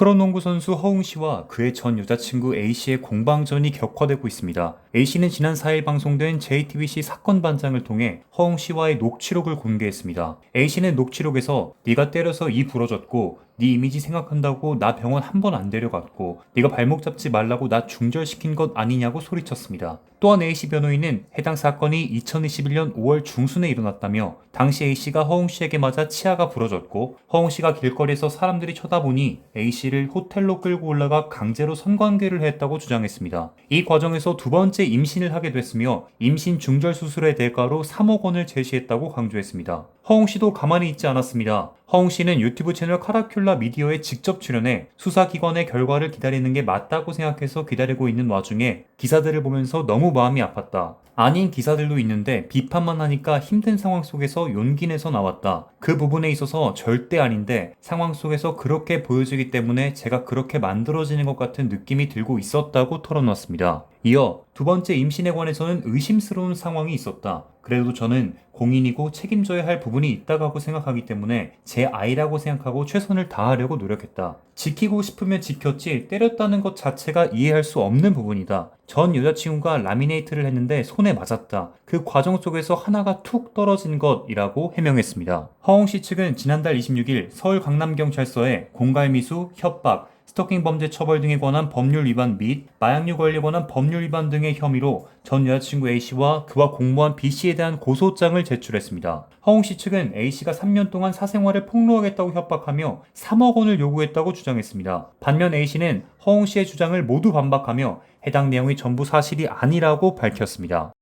프로농구 선수 허웅 씨와 그의 전 여자친구 A 씨의 공방전이 격화되고 있습니다. A 씨는 지난 4일 방송된 JTBC 사건 반장을 통해 허웅 씨와의 녹취록을 공개했습니다. A 씨는 녹취록에서 네가 때려서 이 부러졌고 네 이미지 생각한다고 나 병원 한 번 안 데려갔고 네가 발목 잡지 말라고 나 중절시킨 것 아니냐고 소리쳤습니다. 또한 A씨 변호인은 해당 사건이 2021년 5월 중순에 일어났다며 당시 A씨가 허웅씨에게 맞아 치아가 부러졌고 허웅씨가 길거리에서 사람들이 쳐다보니 A씨를 호텔로 끌고 올라가 강제로 성관계를 했다고 주장했습니다. 이 과정에서 두 번째 임신을 하게 됐으며 임신 중절 수술의 대가로 3억 원을 제시했다고 강조했습니다. 허웅 씨도 가만히 있지 않았습니다. 허웅 씨는 유튜브 채널 카라큘라 미디어에 직접 출연해 수사기관의 결과를 기다리는 게 맞다고 생각해서 기다리고 있는 와중에 기사들을 보면서 너무 마음이 아팠다. 아닌 기사들도 있는데 비판만 하니까 힘든 상황 속에서 용기 내서 나왔다. 그 부분에 있어서 절대 아닌데 상황 속에서 그렇게 보여지기 때문에 제가 그렇게 만들어지는 것 같은 느낌이 들고 있었다고 털어놨습니다. 이어 두 번째 임신에 관해서는 의심스러운 상황이 있었다. 그래도 저는 공인이고 책임져야 할 부분이 있다고 생각하기 때문에 제 아이라고 생각하고 최선을 다하려고 노력했다. 지키고 싶으면 지켰지 때렸다는 것 자체가 이해할 수 없는 부분이다. 전 여자친구가 라미네이트를 했는데 손에 맞았다. 그 과정 속에서 하나가 툭 떨어진 것이라고 해명했습니다. 허웅 씨 측은 지난달 26일 서울 강남경찰서에 공갈미수, 협박, 스토킹 범죄 처벌 등에 관한 법률 위반 및 마약류 관리에 관한 법률 위반 등의 혐의로 전 여자친구 A씨와 그와 공모한 B씨에 대한 고소장을 제출했습니다. 허웅씨 측은 A씨가 3년 동안 사생활을 폭로하겠다고 협박하며 3억 원을 요구했다고 주장했습니다. 반면 A씨는 허웅씨의 주장을 모두 반박하며 해당 내용이 전부 사실이 아니라고 밝혔습니다.